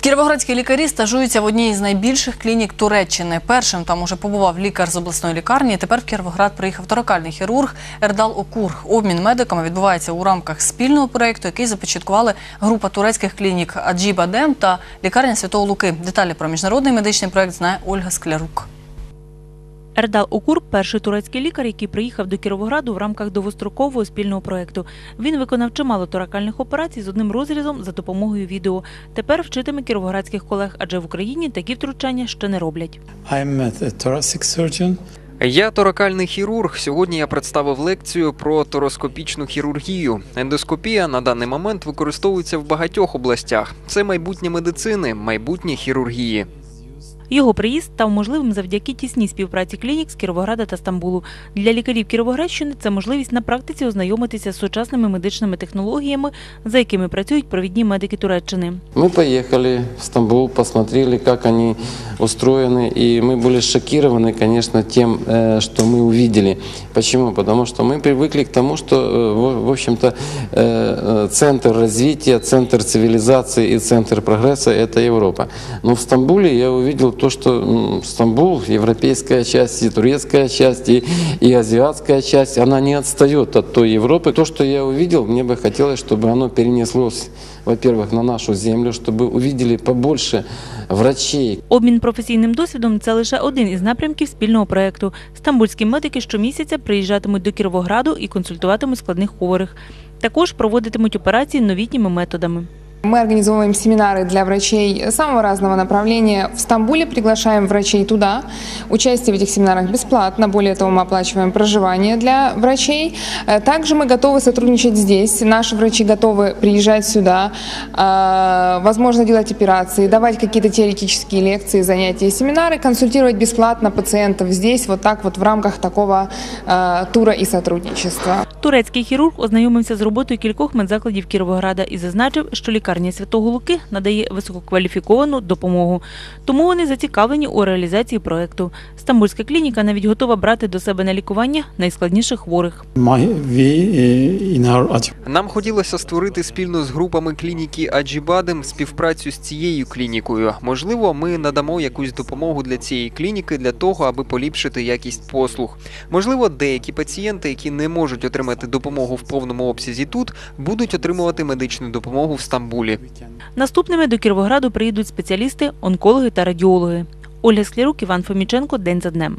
Кіровоградські лікарі стажуються в одній із найбільших клінік Туреччини. Першим там уже побував лікар з обласної лікарні. Тепер в Кіровоград приїхав торакальний хірург Ердал Окур. Обмін медиками відбувається у рамках спільного проєкту, який започаткували група турецьких клінік Аджібадем та лікарня Святого Луки. Деталі про міжнародний медичний проєкт знає Ольга Склярук. Ердал Окур – перший турецький лікар, який приїхав до Кіровограду в рамках довгострокового спільного проєкту. Він виконав чимало торакальних операцій з одним розрізом за допомогою відео. Тепер вчитиме кіровоградських колег, адже в Україні такі втручання ще не роблять. I'm a thoracic surgeon. Я торакальний хірург. Сьогодні я представив лекцію про тороскопічну хірургію. Ендоскопія на даний момент використовується в багатьох областях. Це майбутнє медицини, майбутнє хірургії. Його приїзд став можливим завдяки тісній співпраці клінік з Кіровограда та Стамбулу. Для лікарів Кіровоградщини це можливість на практиці ознайомитися з сучасними медичними технологіями, за якими працюють провідні медики Туреччини. Мы поехали в Стамбул, посмотрели, как они устроены, и мы были шокированы, конечно, тем, э, что мы увидели. Почему? Потому что мы привыкли к тому, что, э, в в общем-то, э, э, центр развития, центр цивилизации и центр прогресса – это Европа. Но в Стамбуле я увидел то, что м, Стамбул, европейская часть, и турецкая часть, и, и азиатская часть, она не отстает от той Европы. То, что я увидел, мне бы хотелось, чтобы оно перенеслось, во-первых, на нашу землю, чтобы увидели побольше врачей, Обмін професійним досвідом це лише один із напрямків спільного проєкту. Стамбульські медики щомісяця приїжджатимуть до Кіровограду і консультуватимуть складних хворих. Також проводитимуть операції новітніми методами. Мы организовываем семинары для врачей самого разного направления. В Стамбуле приглашаем врачей туда. Участие в этих семинарах бесплатно. Более того, мы оплачиваем проживание для врачей. Э, Также мы готовы сотрудничать здесь. Наши врачи готовы приезжать сюда, э, возможно, делать операции, давать какие-то теоретические лекции, занятия, семинары, консультировать бесплатно пациентов здесь, вот так вот в рамках такого э, тура и сотрудничества. Турецький хірург ознайомився з роботою кількох медзакладів Кіровограда і зазначив, що лікарня Святого Луки надає висококваліфіковану допомогу. Тому вони зацікавлені у реалізації проєкту. Стамбульська клініка навіть готова брати до себе на лікування найскладніших хворих. Нам хотілося створити спільно з групами клініки Аджібадем співпрацю з цією клінікою. Можливо, ми надамо якусь допомогу для цієї клініки для того, аби поліпшити якість послуг. Можливо, деякі пацієнти, які не можуть отримати допомогу в повному обсязі тут, будуть отримувати медичну допомогу в Стамбулі. Наступними до Кіровограду приїдуть спеціалісти, онкологи та радіологи. Ольга Склярук, Іван Фоміченко. День за днем.